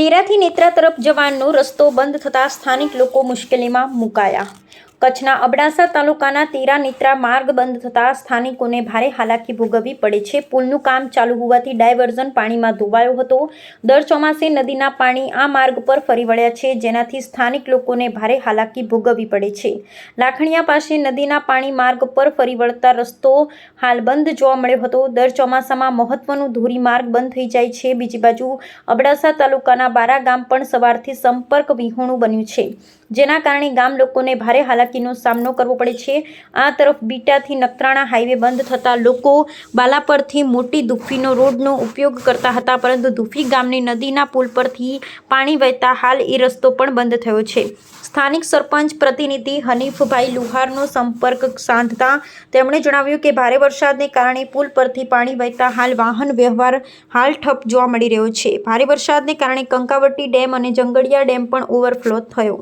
તેરાથી નેત્રા તરફ જવાનો રસ્તો બંધ થતાં સ્થાનિક લોકો મુશ્કેલીમાં મુકાયા. કચ્છના અબડાસા તાલુકાના તેરા નેત્રા માર્ગ બંધ થતાં સ્થાનિકોને ભારે હાલાકી ભોગવવી પડે છે. પુલનું કામ ચાલુ હોવાથી ડાયવર્ઝન પાણીમાં ધોવાયો હતો. દર ચોમાસે નદીના પાણી આ માર્ગ પર ફરી વળ્યા છે, જેનાથી સ્થાનિક લોકોને ભારે હાલાકી ભોગવવી પડે છે. લાખણીયા પાસે નદીના પાણી માર્ગ પર ફરી વળતા રસ્તો હાલ બંધ જોવા મળ્યો હતો. દર ચોમાસામાં મહત્વનું ધોરીમાર્ગ બંધ થઈ જાય છે. બીજી બાજુ અબડાસા તાલુકાના બારા ગામ પણ સવારથી સંપર્ક વિહોણું બન્યું છે, જેના કારણે ગામ લોકોને ભારે હાલાકીનો સામનો કરવો પડે છે. આ તરફ બીટાથી નખત્રાણા હાઈવે બંધ થતાં લોકો બાલાપરથી મોટી દુફીનો રોડનો ઉપયોગ કરતા હતા, પરંતુ દુફી ગામની નદીના પુલ પરથી પાણી વહેતા હાલ એ રસ્તો પણ બંધ થયો છે. સ્થાનિક સરપંચ પ્રતિનિધિ હનીફભાઈ લુહારનો સંપર્ક સાધતા તેમણે જણાવ્યું કે, ભારે વરસાદને કારણે પુલ પરથી પાણી વહેતા હાલ વાહન વ્યવહાર હાલ ઠપ જોવા મળી રહ્યો છે. ભારે વરસાદને કારણે કંકાવટી ડેમ અને જંગડિયા ડેમ પણ ઓવરફ્લો થયો.